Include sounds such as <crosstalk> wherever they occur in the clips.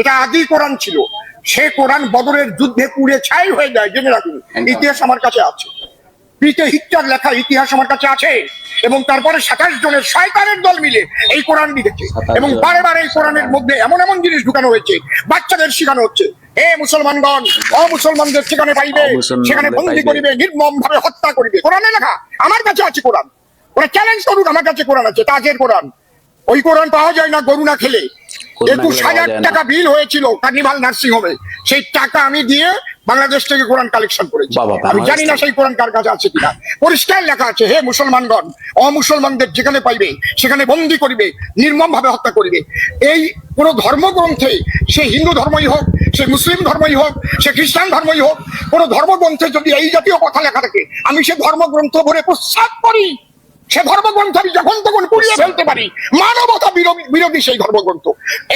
এটা আদি কোরআন ছিল। সে কোরআন বদরের যুদ্ধে পুড়ে ছাই হয়ে যায় জেনে রাখুন। ইতিহাস আমার কাছে আছে। পিতে লেখা ইতিহাস আমার কাছে আছে এবং তারপরে সাতাশ জনের শয়তানের দল মিলে এই কোরআন লিখেছে। 27 এবং বারে বারে এই কোরআনের মধ্যে এমন এমন জিনিস ঢুকানো হয়েছে বাচ্চাদের শেখানো হচ্ছে। হে মুসলমানগণ অ মুসলমানদের সেখানে পাইবে সেখানে বন্দি করিবে নির্মম ভাবে হত্যা করিবে। কোরআনে লেখা আমার কাছে আছে কোরআন। ওরা চ্যালেঞ্জ করুক আমার কাছে কোরআন আছে তাজের কোরআন। ওই কোরআন পাওয়া যায় না গরু না খেলে। একুশ হাজার। টাকা বিল হয়েছিল কার্নিভাল নার্সিং হোমে। সেই টাকা আমি দিয়ে বাংলাদেশ থেকে কোরআন কালেকশন করেছি। আমি জানি না সেই কোরআন কার কাছে আছে কিনা। পরিষ্কার লেখা আছে হে মুসলমানগণ অমুসলমানদের যেখানে পাইবে সেখানে বন্দি করিবে নির্মম ভাবে হত্যা করিবে। এই কোন ধর্মগ্রন্থে সে হিন্দু ধর্মই হোক সে মুসলিম ধর্মই হোক সে খ্রিস্টান ধর্মই হোক কোন ধর্মগ্রন্থে যদি এই জাতীয় কথা লেখা থাকে আমি সে ধর্মগ্রন্থ ভরে প্রস্তাব করি। সে ধর্মগ্রন্থ আমি যখন তখন পুড়িয়ে ফেলতে পারি। মানবতা বিরোধী সেই ধর্মগ্রন্থ।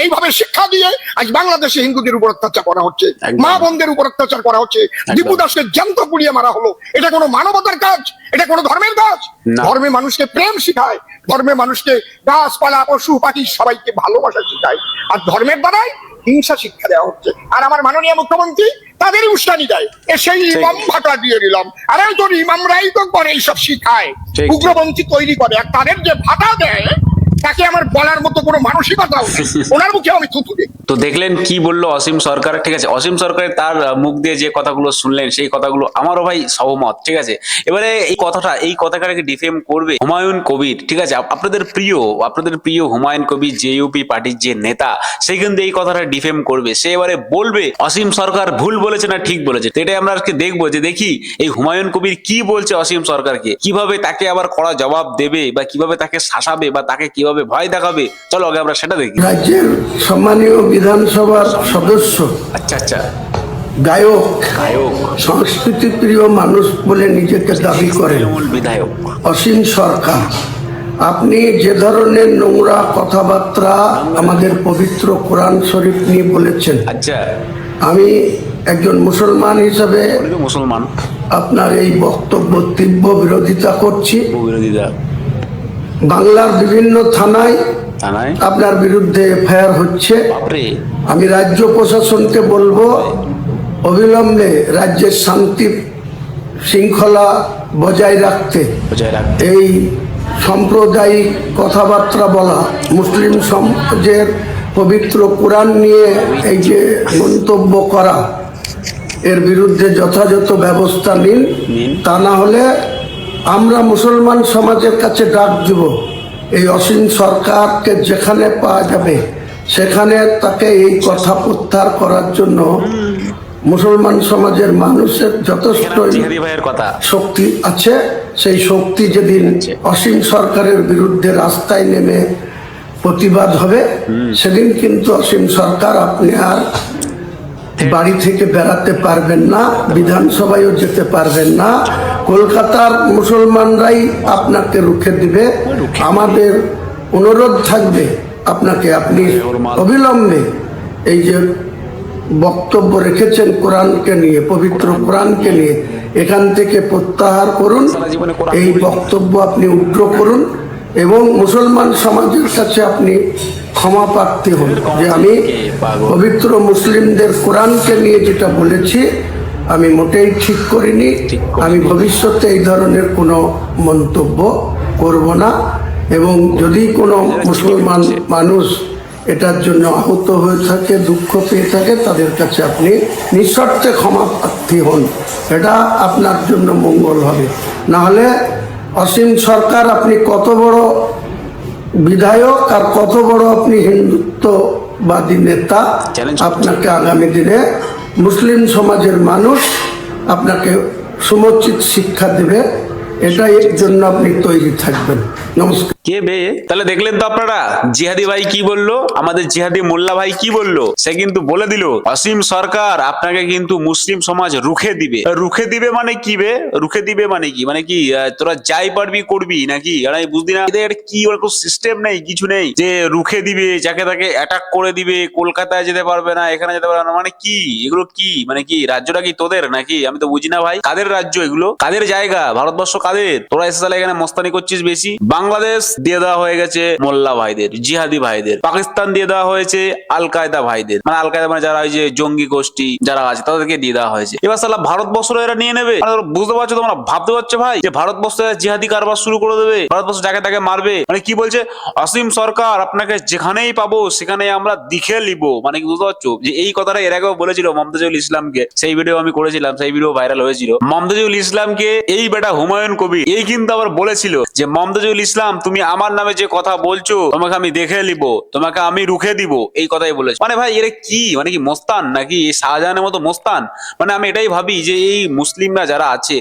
এইভাবে শিক্ষা দিয়ে আজ বাংলাদেশে হিন্দুদের উপর অত্যাচার করা হচ্ছে মা বোনদের উপর অত্যাচার করা হচ্ছে দীপু দাসকে জ্যান্ত পুড়িয়ে মারা হলো। এটা কোনো মানবতার কাজ এটা কোনো ধর্মের কাজ। ধর্মে মানুষকে প্রেম শিখায় ধর্মে মানুষকে গাছপালা পশু পাখি সবাইকে ভালোবাসা শিখায়। আর ধর্মের দ্বারাই হিংসা শিক্ষা দেওয়া হচ্ছে। আর আমার মাননীয় মুখ্যমন্ত্রী তাদেরই উস্কানি দেয়। এ সেই ইমাম ভাটা দিয়ে দিলাম। ওই তোর ইমামরাই তো করে এইসব শিখায়। উগ্রপন্থী তৈরি করে। আর তাদের যে ভাতা দেয় তাকে আমার বলার মতো কোনো মানসিকতা। <laughs> ওনার মুখে আমি থুতু দিই। তো দেখলেন কি বলল অসীম সরকার? ঠিক আছে, অসীম সরকারের তার মুখ দিয়ে যে কথাগুলো শুনলেন, সেই কথাগুলো আমারও ভাই সহমত, ঠিক আছে? এবারে এই কথাটা, এই কথাটাকে ডিফেম করবে হুমায়ুন কবির, ঠিক আছে? আপনাদের প্রিয় আপনাদের প্রিয় হুমায়ুন কবির জেইউপি পার্টির যে নেতা সে কিন্তু এই কথাটা ডিফেম করবে। সে এবারে বলবে, অসীম সরকার ভুল বলেছে না ঠিক বলেছে? এটাই আমরা আজকে দেখব যে দেখি, এই হুমায়ুন কবির কি বলছে অসীম সরকারকে? কীভাবে তাকে আবার কড়া জবাব দেবে বা কীভাবে তাকে শাসাবে বা তাকে কীভাবে ভয় দেখাবে? চলো আগে আমরা সেটা দেখি। রাজ্যের সম্মানীয় বিধানসভার সদস্য আচ্ছা আচ্ছা। গায়ক গায়ক। সংস্কৃতি প্রিয় মানুষ বলে নিজেকে দাবি করেন। বিধায়ক। অসীম সরকার আপনি যে ধরনের নোংরা কথাবার্তা আমাদের পবিত্র কোরআন শরীফ নিয়ে বলেছেন আচ্ছা। আমি একজন মুসলমান হিসাবে মুসলমান। আপনার এই বক্তব্য তীব্র বিরোধিতা করছি। বাংলার বিভিন্ন থানায় থানায়। আপনার বিরুদ্ধে এফআইআর হচ্ছে। আমি রাজ্য প্রশাসনকে বলব অবিলম্বে রাজ্যের শান্তি শৃঙ্খলা বজায় রাখতে। এই সাম্প্রদায়িক কথাবার্তা বলা মুসলিম সমাজের পবিত্র কোরআন নিয়ে এই যে মন্তব্য করা এর বিরুদ্ধে যথাযথ ব্যবস্থা নিন। নিন। তা না হলে আমরা মুসলমান সমাজের কাছে ডাক দিব। এই অসীম সরকারকে যেখানে পাওয়া যাবে সেখানে তাকে এই কথা প্রত্যাহার করার জন্য মুসলমান সমাজের মানুষের যথেষ্ট শক্তি আছে। সেই শক্তি যেদিন অসীম সরকারের বিরুদ্ধে রাস্তায় নেমে প্রতিবাদ হবে সেদিন কিন্তু অসীম সরকার আপনি আর বাড়ি থেকে বেড়াতে পারবেন না, বিধানসভায়ও যেতে পারবেন না। কলকাতার মুসলমানরাই আপনাকে রুখে দিবে। আমাদের অনুরোধ থাকবে আপনাকে আপনি অবিলম্বে এই যে বক্তব্য রেখেছেন কোরআনকে নিয়ে, পবিত্র কোরআনকে নিয়ে, এখান থেকে প্রত্যাহার করুন। এই বক্তব্য আপনি উগ্র করুন। এবং মুসলমান সমাজের কাছে আপনি ক্ষমা প্রার্থী হন। যে আমি পবিত্র মুসলিমদের কোরআনকে নিয়ে যেটা বলেছি, আমি মোটেই ঠিক করিনি। আমি ভবিষ্যতে এই ধরনের কোনো মন্তব্য করব না। এবং যদি কোনো মুসলমান মানুষ এটার জন্য আহত হয়ে থাকে, দুঃখ পেয়ে থাকে, তাদের কাছে আপনি নিঃশর্তে ক্ষমা প্রার্থী হন। এটা আপনার জন্য মঙ্গল হবে। না হলে অসীম সরকার আপনি কত বড় বিধায়ক আর কত বড় আপনি হিন্দুত্ববাদী নেতা? আপনাকে আগামী দিনে মুসলিম সমাজের মানুষ আপনাকে সমুচিত শিক্ষা দেবে। এটাই এর জন্য আপনি তৈরি থাকবেন। নমস্কার। কে বে? তাহলে দেখলেন তো আপনারা, জিহাদি ভাই কি বলল? আমাদের জিহাদি মোল্লা ভাই কি বলল? সে কিন্তু বলে দিল, অসীম সরকার আপনাকে কিন্তু মুসলিম সমাজ রুখে দিবে। রুখে দিবে মানে কি বে? রুখে দিবে মানে কি? মানে কি তোরা যাই পারবি করবি নাকি? আমি বুঝদি না? এদের কি ওরকম সিস্টেম নেই, কিছু নেই যে রুখে দিবে, যাকে তাকে অ্যাটাক করে দিবে, কলকাতায় যেতে পারবে না, এখানে যেতে পারবে না মানে কি? এগুলো কি? মানে কি, রাজ্যটা কি তোদের নাকি? আমি তো বুঝি না ভাই। কাদের রাজ্য এগুলো? কাদের জায়গা? ভারতবর্ষ কাদের? তোরা এসে তাহলে এখানে মস্তানি করছিস বেশি? বাংলাদেশ দিয়ে দেওয়া হয়ে গেছে মোল্লা ভাইদের, জিহাদি ভাইদের। পাকিস্তান দিয়ে দেওয়া হয়েছে আল কায়দা ভাইদের। মানে আল কায়দা মানে যারা ওই যে জঙ্গি গোষ্ঠী যারা আছে, তাদেরকে দিয়ে দেওয়া হয়েছে। এবার সালা ভারতবর্ষ এরা নিয়ে নেবে? মানে বুঝতে পারছ, তোমরা ভাবতে পারছ ভাই, যে ভারতবর্ষ জিহাদি কারবার শুরু করে দেবে? ভারতবর্ষ যাকে তাকে মারবে? মানে কি বলছে? অসীম সরকার, আপনাকে যেখানেই পাবো সেখানে আমরা দিখে লিবো। মানে কি বুঝতে পারছ? যে এই কথাটা এর আগেও বলেছিল মমতাজুল ইসলামকে। সেই ভিডিও আমি করেছিলাম, সেই ভিডিও ভাইরাল হয়েছিল। মমতাজুল ইসলামকে, এই বেটা হুমায়ুন কবি এই কিন্তু আবার বলেছিল যে, মমতাজুল ইসলাম, তুমি আমার নামে যে কথা বলছো, তোমাকে আমি দেখে নিব, তোমাকে আমি রুখে দিব, এই কথাই বলেছে। মানে ভাই, এরা কি? মানে কি মোস্তান নাকি শাহজাহানের মতো মোস্তান? মানে আমি এটাই ভাবি যে এই মুসলিমরা যারা আছে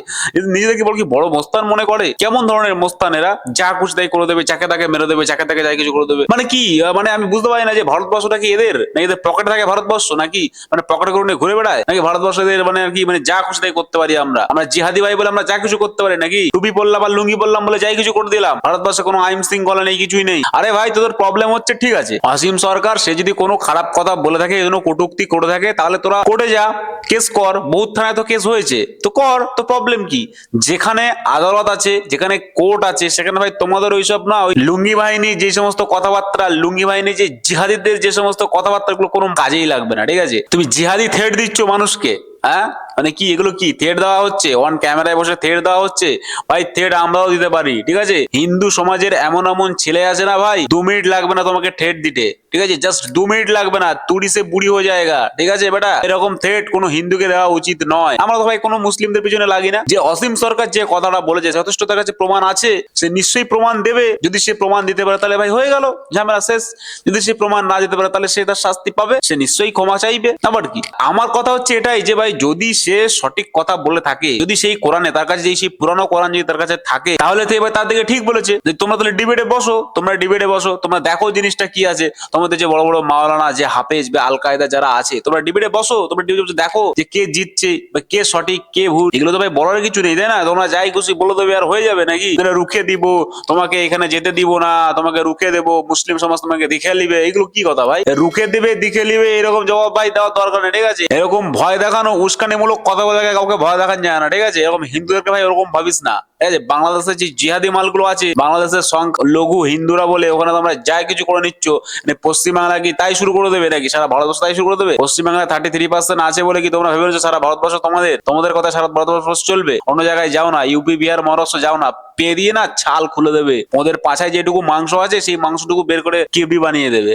নিজেদেরকে বল কি বড় মোস্তান মনে করে? কেমন ধরনের মোস্তান এরা? যা খুশি তাই করে দেবে, যাকে তাকে মেরে দেবে, যাকে তাকে যাই কিছু করে দেবে। মানে কি? মানে আমি বুঝতে পারি না যে ভারতবর্ষটা কি এদের? না এদের পকেটে থাকে ভারতবর্ষ নাকি? মানে পকেটে করে ঘুরে বেড়ায়? নাকি ভারতবর্ষ এদের মানে আর কি মানে যা খুশি তাই করতে পারি আমরা? আমরা জিহাদি ভাই বলে আমরা যা কিছু করতে পারি নাকি? টুপি পরলাম আর লুঙ্গি পরলাম বলে যাই কিছু করে দিলাম। ভারতবর্ষে কোনো আইন শৃঙ্খলা নেই, কিছুই নেই। আরে ভাই, তোদের প্রবলেম হচ্ছে, ঠিক আছে। অসীম সরকার, সে যদি কোনো খারাপ কথা বলে থাকে, এই জন্য কটুক্তি করে থাকে, তাহলে তোরা কোর্টে যা, কেস কর। বহুত থানায় তো কেস হয়েছে। তো কর, তো প্রবলেম কি? যেখানে আদালত আছে, যেখানে কোর্ট আছে, সেখানে ভাই তোমাদের ওইসব না, ওই লুঙ্গি বাহিনী যে সমস্ত কথাবার্তা, লুঙ্গি বাহিনী যে জিহাদিদের যে সমস্ত কথাবার্তা গুলো কোনো কাজেই লাগবে না, ঠিক আছে? তুমি জিহাদি থ্রেট দিচ্ছ মানুষকে হ্যাঁ? মানে কি, এগুলো কি থ্রেট দেওয়া হচ্ছে? অন ক্যামেরায় বসে থ্রেট দেওয়া হচ্ছে? ভাই থ্রেট আমরাও দিতে পারি, ঠিক আছে? হিন্দু সমাজের এমন এমন ছেলে আছে না ভাই, দু মিনিট লাগবে না তোমাকে থ্রেট দিতে, ঠিক আছে? জাস্ট দু মিনিট লাগবে না তুড়ি সে বুড়ি হয়ে যায়গা, ঠিক আছে বেটা? এরকম থ্রেট কোনো হিন্দুকে দেওয়া উচিত নয়। আমরা তো ভাই কোনো মুসলিমদের পিছনে লাগি না। যে অসীম সরকার যে কথাটা বলেছে, যথেষ্ট তার কাছে প্রমাণ আছে, সে নিশ্চয়ই প্রমাণ দেবে। যদি সে প্রমাণ দিতে পারে, তাহলে ভাই হয়ে গেল, ঝামেলা শেষ। যদি সে প্রমাণ না দিতে পারে, তাহলে সে তার শাস্তি পাবে, সে নিশ্চয়ই ক্ষমা চাইবে। আবার কি? আমার কথা হচ্ছে এটাই যে ভাই, যদি সে সঠিক কথা বলে থাকে, যদি সেই কোরআনে তার কাছে যেই সেই পুরানো কোরআন যদি তার কাছে থাকে, তাহলে তো এবার তার দিকে ঠিক বলেছে। যে তোমরা তাহলে ডিবেটে বসো, তোমরা ডিবেটে বসো, তোমরা দেখো জিনিসটা কি আছে। তোমাদের যে বড় বড় মাওলানা, যে হাফেজ বা আল কায়দা যারা আছে, তোমরা ডিবেটে বসো, তোমরা ডিবেটে দেখো যে কে জিতছে বা কে সঠিক, কে ভুল। এগুলো তো ভাই বলার কিছু নেই, তাই না? তোমরা যাই খুশি বলে দেবে আর হয়ে যাবে নাকি? রুখে দিব, তোমাকে এখানে যেতে দিব না, তোমাকে রুখে দেবো, মুসলিম সমাজ তোমাকে দেখে নিবে। এগুলো কি কথা ভাই? রুখে দিবে, দেখে নিবে, এরকম জবাব ভাই দেওয়ার দরকার নেই, ঠিক আছে? এরকম ভয় দেখানো উস্কানিমূলক কথা বলে কাউকে ভয় দেখান যায় না, ঠিক আছে? এরকম হিন্দুদেরকে ভাই ওরকম ভাবিস না, ঠিক আছে? বাংলাদেশের যে জিহাদি মালগুলো আছে, বাংলাদেশের সংখ লঘু হিন্দুরা বলে ওখানে তোমরা যাই কিছু করে নিচ্ছ মানে পশ্চিমবাংলা কি তাই শুরু করে দেবে নাকি? সারা ভারতবর্ষ তাই শুরু করে দেবে? পশ্চিমবাংলায় থার্টি থ্রি পার্সেন্ট আছে বলে কি তোমরা ভেবে নিচ্ছ সারা ভারতবর্ষ তোমাদের? তোমাদের কথা সারা ভারতবর্ষ চলবে? অন্য জায়গায় যাও না, ইউপি, বিহার, মহারাষ্ট্র যাও না। পেয়ে দিয়ে না ছাল খুলে দেবে। ওদের পাছায় যেটুকু মাংস আছে, সেই মাংসটুকু বের করে কিবি বানিয়ে দেবে।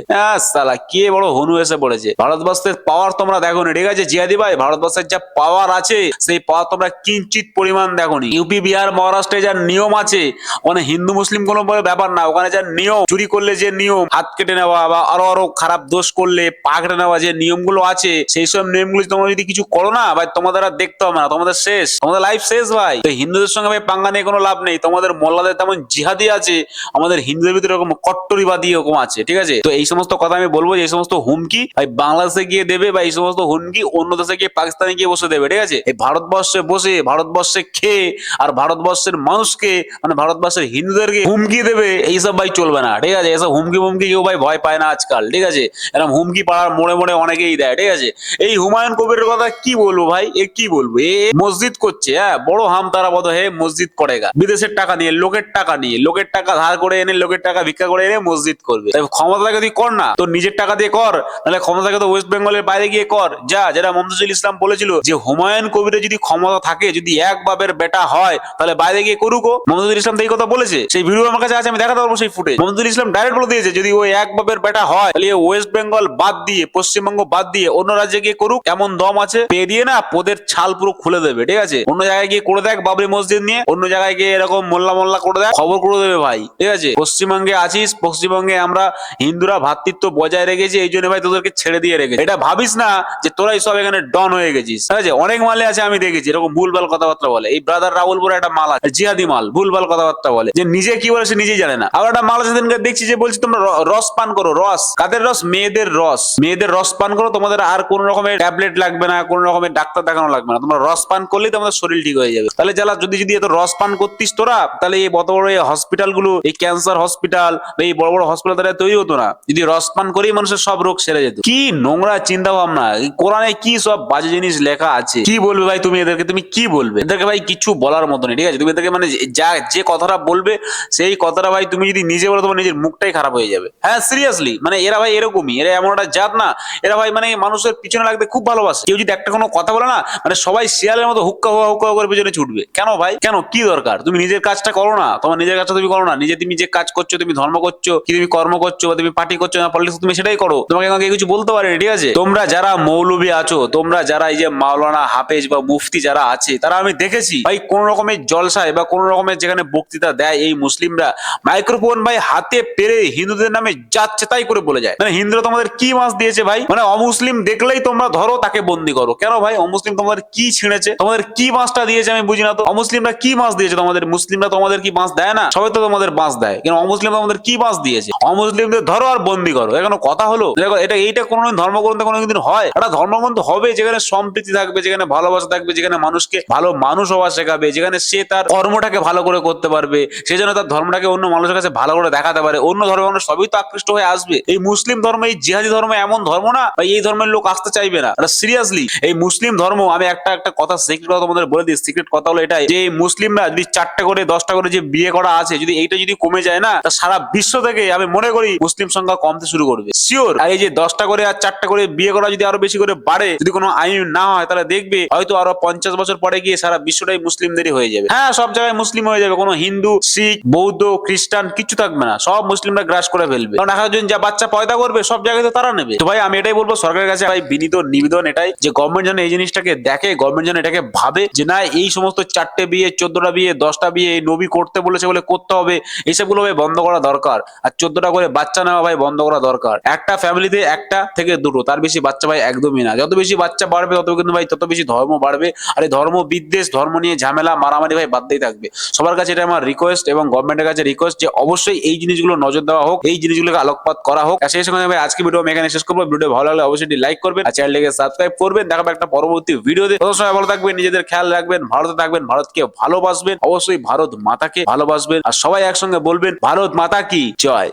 সালা, কে বড় হনু এসে পড়েছে। ভারতবর্ষের পাওয়ার তোমরা দেখো নি, ঠিক আছে? জিয়াদি ভাই, ভারতবর্ষের যা পাওয়ার আছে, সেই পাওয়ার তোমরা কিঞ্চিত পরিমাণ দেখো নি। ইউপি বিহার মহারাষ্ট্রে যা নিয়ম আছে ওখানে হিন্দু মুসলিম কোনো ব্যাপার না। ওখানে যা নিয়ম, চুরি করলে যে নিয়ম, হাত কেটে নেওয়া বা আরও আরও খারাপ দোষ করলে পা কেটে নেওয়া যে নিয়মগুলো আছে, সেই সব নিয়মগুলো তোমরা যদি কিছু করো না, ভাই, তোমাদের আর দেখতে হবে না। তোমাদের শেষ, তোমাদের লাইফ শেষ, ভাই। হিন্দুদের সঙ্গে ভাই পাঙ্গা নিয়ে কোনো লাভ নেই। তোমাদের মোল্লাদের তেমন জিহাদি আছে, আমাদের হিন্দুদের ভিতরে এরকম কট্টরিবাদী এরকম আছে, ঠিক আছে? তো এই সমস্ত কথা আমি বলব যে এই সমস্ত হুমকি বাংলাদেশে গিয়ে দেবে বা এই সমস্ত হুমকি অন্য দেশে গিয়ে পাকিস্তানে গিয়ে বসে দেবে, ঠিক আছে? এই ভারতবর্ষে বসে, ভারতবর্ষে খেয়ে আর ভারতবর্ষের মানুষকে মানে ভারতবর্ষের হিন্দুদেরকে হুমকি দেবে, এইসব ভাই চলবে না, ঠিক আছে? এসব হুমকি হুমকি কেউ ভাই ভয় পায় না আজকাল, ঠিক আছে? এরকম হুমকি পাড়ার মোড়ে মোড়ে অনেকেই দেয়, ঠিক আছে? এই হুমায়ুন কবিরের কথা কি বলব ভাই? এ কি বলব? এ মসজিদ করছে হ্যাঁ? বড় হাম তারা বধ হে মসজিদ করেগা। বিদেশের টাকা নিয়ে, লোকের টাকা নিয়ে, লোকের টাকা ধার করে এনে, লোকের টাকা ভিক্ষা করে এনে মসজিদ করবে। ক্ষমতা তুই কর না, তোর নিজের টাকা দিয়ে কর তাহলে ক্ষমতা থাকে তো ওয়েস্ট বেঙ্গলের বাইরে গিয়ে কর। যা, যেটা মমতাজুল ইসলাম বলেছিল যে, হুমায়ুন কবিরের যদি ক্ষমতা থাকে, যদি এক বাবের বেটা হয়, তাহলে বাইরে গিয়ে করুক। মমতাজুল ইসলাম তো এই কথা বলেছে। সেই ভিডিও আমার কাছে আছে, আমি দেখাতে পারব সেই ফুটে মমতাজুল ইসলাম ডাইরেক্ট বলে দিয়েছে, যদি ওই এক বাবের বেটা হয়, তাহলে ওয়েস্ট বেঙ্গল বাদ দিয়ে, পশ্চিমবঙ্গ বাদ দিয়ে, অন্য রাজ্যে গিয়ে করুক, এমন দম আছে। পেয়ে দিয়ে না, পোদের ছাল পুরো খুলে দেবে, ঠিক আছে? অন্য জায়গায় গিয়ে করে দেখ বাবরি মসজিদ নিয়ে, অন্য জায়গায় গিয়ে এরকম মোল্লা মোল্লা করে দেয়, খবর করে দেবে ভাই, ঠিক আছে? পশ্চিমবঙ্গে আছিস, পশ্চিমবঙ্গে আমরা হিন্দুরা ভ্রাতৃত্ব বজায় রেখেছি, এই জন্য ভাই তোদেরকে ছেড়ে দিয়ে রেখেছি। এটা ভাবিস না যে তোরাই সব এখানে ডন হয়ে গেছিস, ঠিক আছে? অনেক মালে আছে আমি দেখেছি, এরকম ভুলভাল কথাবার্তা বলে। এই ব্রাদার রাহুল বলে একটা মাল আছে, জিহাদি মাল, ভুলভাল কথাবার্তা বলে। যে নিজে কি বলে সে নিজেই জানে না। আবার একটা মাল আছে সেদিনকে দেখছি যে বলছি, তোমরা রস পান করো, রস। কাদের রস? মেয়েদের রস। মেয়েদের রস পান করো, তোমাদের আর কোন রকমের ট্যাবলেট লাগবে না, কোন রকমের ডাক্তার দেখানো লাগবে না। তোমরা রস পান করলেই তোমাদের শরীর ঠিক হয়ে যাবে। তাহলে যারা যদি যদি এত রস পান করতিস তোরা খারাপ, তাহলে এই বড় বড় হসপিটালগুলো এই ক্যান্সার হসপিটাল এই বড় বড় হসপিটাল তারা তৈরি হতো না। যদি রসপান করেই মানুষের সব রোগ সেরে যেত। কি নোংরা চিন্তা ভাবনা এই কোরআনে কি সব বাজে জিনিস লেখা আছে? কি বলবে ভাই তুমি এদেরকে? তুমি কি বলবে? এদেরকে ভাই কিছু বলার মতো নেই, ঠিক আছে? তুমি এদেরকে মানে যা, যে কথাটা বলবে, সেই কথাটা ভাই তুমি যদি নিজে বলো, তোমার নিজের মুখটাই খারাপ হয়ে যাবে। হ্যাঁ সিরিয়াসলি মানে এরা ভাই এরকমই, এরা এমন একটা জাত না, এরা ভাই মানে মানুষের পিছনে লাগতে খুব ভালোবাসে। কেউ যদি একটা কোনো কথা বলে না মানে সবাই শিয়ালের মতো হুক্কা হুয়া হুক্কা করে পিছনে ছুটবে। কেন ভাই? কেন? কি দরকার? তুমি নিজের কাজটা করো না, তোমার নিজের কাজটা তুমি করো না। নিজে তুমি যে কাজ করছ, তুমি ধর্ম করছ, কি তুমি কর্ম করছ বা তুমি পার্টি করছ না পলিটিক্স তুমি সেটাই করো। তোমাকে কাউকে কিছু বলতে পারে ঠিক আছে? তোমরা যারা মৌলবী আছো, তোমরা যারা এই যে মাওলানা হাফেজ বা মুফতি যারা আছে, তারা আমি দেখেছি। ভাই, কোন রকমের জলসায় বা কোন রকমের যেখানে বক্তৃতা দেয় এই মুসলিমরা মাইক্রোফোন ভাই হাতে পেরে হিন্দুদের নামে যাচ্ছে তাই করে বলে যায়। মানে হিন্দুরা তোমাদের কি মাস দিয়েছে ভাই? মানে অমুসলিম দেখলেই তোমরা ধরো তাকে বন্দি করো। কেন ভাই? অমুসলিম তোমাদের কি ছিঁড়েছে? তোমাদের কি মাসটা দিয়েছে আমি বুঝি না তো। অমুসলিমরা কি মাস দিয়েছে তোমাদের মুসলিমরা তোমাদের কি মাস দেয় না? সবাই তো তোমাদের মাস দেয়। কিন্তু অমুসলিম তোমাদের কি মাস দিয়েছে? অমুসলিমদের ধরো আর বন্দি করো। এখানে কথা হলো? দেখো, এটা এইটা কোনোদিন ধর্মগ্রন্থে কোনোদিন হয়? একটা ধর্মগ্রন্থ হবে যেখানে সম্প্রীতি থাকবে, যেখানে ভালোবাসা থাকবে, যেখানে মানুষকে ভালো মানুষ হওয়া শেখাবে, যেখানে সে তার কর্মটাকে ভালো করে করতে পারবে, সে যেন তার ধর্মটাকে অন্য মানুষের কাছে ভালো করে দেখাতে পারে। অন্য ধর্মের মানুষ সবই তো আকৃষ্ট হয়ে আসবে। এই মুসলিম ধর্ম, এই জিহাদি ধর্ম এমন ধর্ম না, বা এই ধর্মের লোক আসতে চাইবে না। সিরিয়াসলি এই মুসলিম ধর্ম, আমি একটা একটা কথা সিক্রেট কথা তোমাদের বলে দিই। সিক্রেট কথা হলো এটাই যে মুসলিমরা যদি চারটে করে দশটা করে যে বিয়ে করা আছে, যদি এইটা যদি কমে যায় না, তা সারা বিশ্ব থেকে আমি মনে করি মুসলিম সংখ্যা কমতে শুরু করবে। শিওর আর এই যে দশটা করে আর চারটা করে বিয়ে করা যদি আরও বেশি করে বাড়ে, যদি কোনো আইন না হয়, তাহলে দেখবে হয়তো আরও পঞ্চাশ বছর পরে গিয়ে সারা বিশ্বটাই মুসলিমদেরই হয়ে যাবে। হ্যাঁ সব জায়গায় মুসলিম হয়ে যাবে, কোনো হিন্দু, শিখ, বৌদ্ধ, খ্রিস্টান, কিছু থাকবে না, সব মুসলিমরা গ্রাস করে ফেলবে। কারণ এখন যা বাচ্চা পয়দা করবে, সব জায়গায় তো তারা নেবে। তো ভাই, আমি এটাই বলব, সরকারের কাছে ভাই বিনীত নিবেদন এটাই, যে গভর্নমেন্ট যেন এই জিনিসটাকে দেখে গভর্নমেন্ট যেন এটাকে ভাবে, যে না, এই সমস্ত চারটে বিয়ে, চোদ্দটা বিয়ে, দশটা বিয়ে নবী করতে বলেছে বলে করতে হবে এইসবগুলো ভাই বন্ধ করা দরকার। আর চোদ্দটা করে বাচ্চা নেওয়া ভাই বন্ধ করা দরকার। একটা ফ্যামিলিতে একটা থেকে দুটো, তার বেশি বাচ্চা ভাই একদমই না। যত বেশি বাচ্চা বাড়বে, তত কিন্তু ভাই তত বেশি ধর্ম বাড়বে। আর এই ধর্ম বিদ্বেষ, ধর্ম নিয়ে ঝামেলা, মারামারি ভাই বাদতেই থাকবে। সবার কাছে এটা আমার রিকোয়েস্ট এবং গভর্নমেন্টের কাছে রিকোয়েস্ট যে অবশ্যই এই জিনিসগুলো নজর দেওয়া হোক, এই জিনিসগুলোকে আলোকপাত করা হোক। সেই সঙ্গে ভাই আজকে ভিডিও আমি এখানে শেষ করব। ভিডিও ভালো লাগলে অবশ্যই লাইক করবেন আর চ্যানেলটিকে সাবস্ক্রাইব করবেন। দেখাবো একটা পরবর্তী ভিডিওতে সময় ভালো থাকবেন, নিজেদের খেয়াল রাখবেন, ভারতে থাকবেন, ভারতকে ভালোবাসবেন। অবশ্যই ভারত মাতাকে ভালোবাসবেন আর সবাই একসঙ্গে বলবেন ভারত মাতা কি জয়।